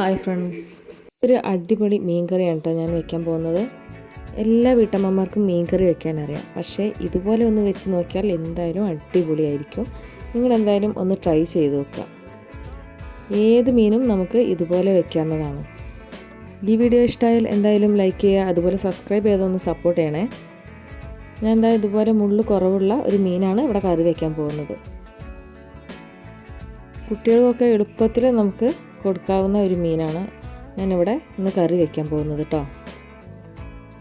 Hi friends ഒരു അടിപൊളി മീൻകറിയാണ് കേട്ടോ ഞാൻ വെക്കാൻ പോകുന്നത്. എല്ലാ വീട്ടമ്മമാർക്കും മീൻകറി വെക്കാൻ അറിയാം. പക്ഷേ ഇതുപോലെ ഒന്ന് വെച്ച് നോക്കിയാൽ എന്തായാലും അടിപൊളിയായിരിക്കും. നിങ്ങൾ എന്തായാലും ഒന്ന് ട്രൈ ചെയ്ത് നോക്കുക. ഏത് മീനും നമുക്ക് ഇതുപോലെ വെക്കാവുന്നതാണ്. ഈ വീഡിയോ ഇഷ്ടമായാൽ എന്തായാലും ലൈക്ക് ചെയ്യുക അതുപോലെ സബ്സ്ക്രൈബ് ചെയ്തൊന്ന് സപ്പോർട്ട് ചെയ്യണേ. ഞാൻ എന്താ ഇതുപോലെ മുള്ളു കുറവുള്ള ഒരു മീനാണ് ഇവിടെ കറി വയ്ക്കാൻ പോകുന്നത്. കുട്ടികൾക്കൊക്കെ എളുപ്പത്തിൽ നമുക്ക് കൊടുക്കാവുന്ന ഒരു മീനാണ് ഞാനിവിടെ ഇന്ന് കറി വയ്ക്കാൻ പോകുന്നത് കേട്ടോ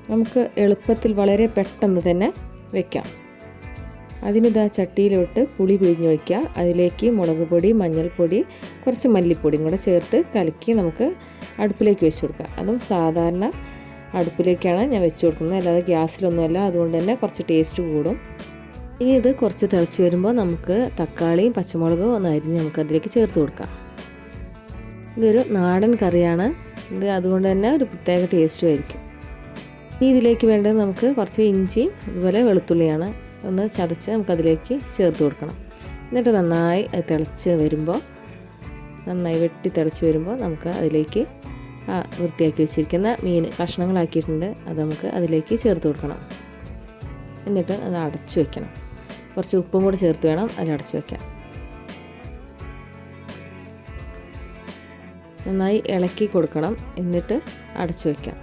നമുക്ക് എളുപ്പത്തിൽ വളരെ പെട്ടെന്ന് തന്നെ വയ്ക്കാം അതിനിതാ ചട്ടിയിലോട്ട് പുളി പിഴിഞ്ഞൊഴിക്കുക. അതിലേക്ക് മുളക് പൊടി മഞ്ഞൾപ്പൊടി കുറച്ച് മല്ലിപ്പൊടിയും കൂടെ ചേർത്ത് കലക്കി നമുക്ക് അടുപ്പിലേക്ക് വെച്ച് കൊടുക്കാം അതും സാധാരണ അടുപ്പിലേക്കാണ് ഞാൻ വെച്ച് കൊടുക്കുന്നത്. അല്ലാതെ ഗ്യാസിലൊന്നുമല്ല. അതുകൊണ്ട് തന്നെ കുറച്ച് ടേസ്റ്റ് കൂടും. ഇനി ഇത് കുറച്ച് തിളച്ച് വരുമ്പോൾ നമുക്ക് തക്കാളിയും പച്ചമുളകും ഒന്ന് അരിഞ്ഞ് നമുക്ക് അതിലേക്ക് ചേർത്ത് കൊടുക്കാം. ഇതൊരു നാടൻ കറിയാണ്. ഇത് അതുകൊണ്ട് തന്നെ ഒരു പ്രത്യേക ടേസ്റ്റും ആയിരിക്കും. ഇനി ഇതിലേക്ക് വേണ്ടത് നമുക്ക് കുറച്ച് ഇഞ്ചി അതുപോലെ വെളുത്തുള്ളിയാണ്. ഒന്ന് ചതച്ച് നമുക്കതിലേക്ക് ചേർത്ത് കൊടുക്കണം. എന്നിട്ട് നന്നായി തിളച്ച് വരുമ്പോൾ നന്നായി വെട്ടി തിളച്ച് വരുമ്പോൾ നമുക്ക് അതിലേക്ക് ആ വൃത്തിയാക്കി വെച്ചിരിക്കുന്ന മീൻ കഷ്ണങ്ങളാക്കിയിട്ടുണ്ട്. അത് നമുക്ക് അതിലേക്ക് ചേർത്ത് കൊടുക്കണം. എന്നിട്ട് അത് അടച്ചു വെക്കണം. കുറച്ച് ഉപ്പും കൂടെ ചേർത്ത് വേണം അതിൽ അടച്ചു വെക്കാൻ. നന്നായി ഇളക്കി കൊടുക്കണം. എന്നിട്ട് അടച്ചു വയ്ക്കാം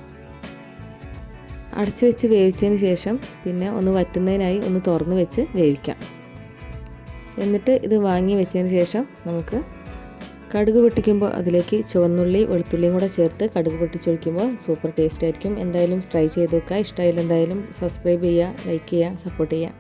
അടച്ചു വെച്ച് വേവിച്ചതിന് ശേഷം പിന്നെ ഒന്ന് വറ്റുന്നതിനായി ഒന്ന് തുറന്ന് വെച്ച് വേവിക്കാം. എന്നിട്ട് ഇത് വാങ്ങി വെച്ചതിന് ശേഷം നമുക്ക് കടുക് പൊട്ടിക്കുമ്പോൾ അതിലേക്ക് ചുവന്നുള്ളി വെളുത്തുള്ളിയും കൂടെ ചേർത്ത് കടുക് പൊട്ടിച്ചൊഴിക്കുമ്പോൾ സൂപ്പർ ടേസ്റ്റ് ആയിരിക്കും. എന്തായാലും ട്രൈ ചെയ്ത് നോക്കുക. ഇഷ്ടമായാലും എന്തായാലും സബ്സ്ക്രൈബ് ചെയ്യുക ലൈക്ക് ചെയ്യുക സപ്പോർട്ട് ചെയ്യുക.